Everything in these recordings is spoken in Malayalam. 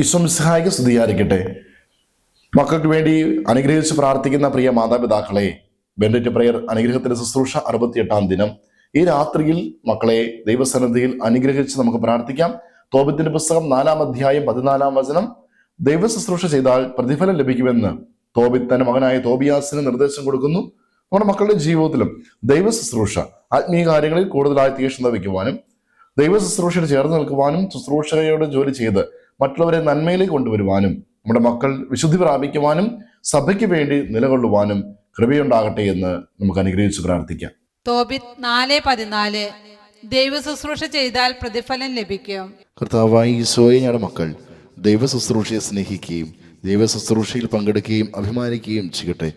ഈശ്വംസഹായിക സ്തുതിയായിരിക്കട്ടെ. മക്കൾക്ക് വേണ്ടി അനുഗ്രഹിച്ച് പ്രാർത്ഥിക്കുന്ന പ്രിയ മാതാപിതാക്കളെ ബെൻഡറ്റ് പ്രയർ അനുഗ്രഹത്തിന്റെ ശുശ്രൂഷ അറുപത്തിയെട്ടാം ദിനം. ഈ രാത്രിയിൽ മക്കളെ ദൈവസന്നദ്ധിയിൽ അനുഗ്രഹിച്ച് നമുക്ക് പ്രാർത്ഥിക്കാം. തോപത്തിന്റെ പുസ്തകം നാലാം അധ്യായം പതിനാലാം വചനം. ദൈവ ശുശ്രൂഷ ചെയ്താൽ പ്രതിഫലം ലഭിക്കുമെന്ന് തോബിത്ത് തന്റെ മകനായ തോബിയാസിന് നിർദ്ദേശം കൊടുക്കുന്നു. നമ്മുടെ മക്കളുടെ ജീവിതത്തിലും ദൈവ ശുശ്രൂഷ ആത്മീയ കാര്യങ്ങളിൽ കൂടുതലായി തീക്ഷ്ണത വയ്ക്കുവാനും ദൈവ ശുശ്രൂഷയോട് ചേർന്ന് നിൽക്കുവാനും ശുശ്രൂഷയോട് ജോലി ചെയ്ത് മറ്റുള്ളവരെ നന്മയിലേക്ക് കൊണ്ടുവരുവാനും നമ്മുടെ മക്കൾ വിശുദ്ധി പ്രാപിക്കുവാനും സഭയ്ക്ക് വേണ്ടി നിലകൊള്ളുവാനും കൃപയുണ്ടാകട്ടെ എന്ന് നമുക്ക് അനുഗ്രഹിച്ച് പ്രാർത്ഥിക്കാം. തോബിത്ത് നാല് പതിനാല് ദൈവ ശുശ്രൂഷ ചെയ്താൽ പ്രതിഫലം ലഭിക്കും. കർത്താവായി ഈശോയെ ഞങ്ങളുടെ മക്കൾ ദൈവ ശുശ്രൂഷയെ സ്നേഹിക്കുകയും ദൈവ ശുശ്രൂഷയിൽ പങ്കെടുക്കുകയും അഭിമാനിക്കുകയും ചെയ്യട്ടെ.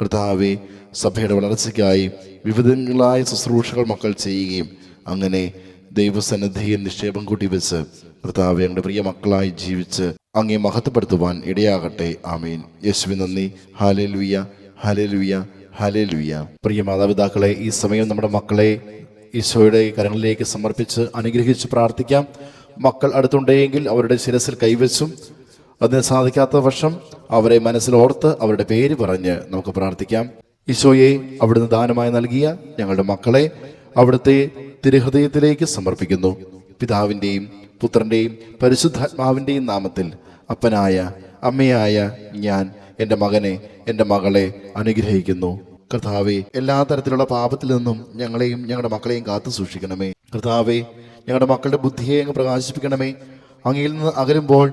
കർത്താവെ സഭയുടെ വളർച്ചയ്ക്കായി വിവിധങ്ങളായ ശുശ്രൂഷകൾ മക്കൾ ചെയ്യുകയും അങ്ങനെ ദൈവസന്നിധിയിൽ നിക്ഷേപം കൂട്ടി വെച്ച് കർത്താവ് ഞങ്ങളുടെ പ്രിയ മക്കളായി ജീവിച്ച് അങ്ങേ മഹത്വപ്പെടുത്തുവാൻ ഇടയാകട്ടെ. ആമീൻ. യേശുവി നന്ദി. ഹാലേ ലുയ്യ ഹാലേ ലുയ്യ ഹാലേ ലുയ്യ പ്രിയ മാതാപിതാക്കളെ ഈ സമയം നമ്മുടെ മക്കളെ ഈശോയുടെ കരങ്ങളിലേക്ക് സമർപ്പിച്ച് അനുഗ്രഹിച്ച് പ്രാർത്ഥിക്കാം. മക്കൾ അടുത്തുണ്ടെങ്കിൽ അവരുടെ ശിരസിൽ കൈവച്ചും അതിന് സാധിക്കാത്ത വർഷം അവരെ മനസ്സിലോർത്ത് അവരുടെ പേര് പറഞ്ഞ് നമുക്ക് പ്രാർത്ഥിക്കാം. ഈശോയെ അവിടുന്ന് ദാനമായി നൽകിയ ഞങ്ങളുടെ മക്കളെ അവിടുത്തെ തിരുഹൃദയത്തിലേക്ക് സമർപ്പിക്കുന്നു. പിതാവിന്റെയും പുത്രന്റെയും പരിശുദ്ധാത്മാവിന്റെയും നാമത്തിൽ അപ്പനായ അമ്മയായ ഞാൻ എന്റെ മകനെ എന്റെ മകളെ അനുഗ്രഹിക്കുന്നു. കർത്താവെ എല്ലാ തരത്തിലുള്ള പാപത്തിൽ നിന്നും ഞങ്ങളെയും ഞങ്ങളുടെ മക്കളെയും കാത്തു സൂക്ഷിക്കണമേ. കർത്താവെ ഞങ്ങളുടെ മക്കളുടെ ബുദ്ധിയെ അങ്ങ് പ്രകാശിപ്പിക്കണമേ. അങ്ങയിൽ നിന്ന് അകലുമ്പോൾ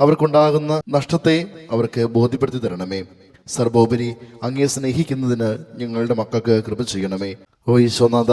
അവർക്കുണ്ടാകുന്ന നഷ്ടത്തെ അവർക്ക് ബോധ്യപ്പെടുത്തി തരണമേ. സർവോപരി അങ്ങയെ സ്നേഹിക്കുന്നതിന് ഞങ്ങളുടെ മക്കൾക്ക് കൃപ ചെയ്യണമേ. ഓ ഈശോനാഥ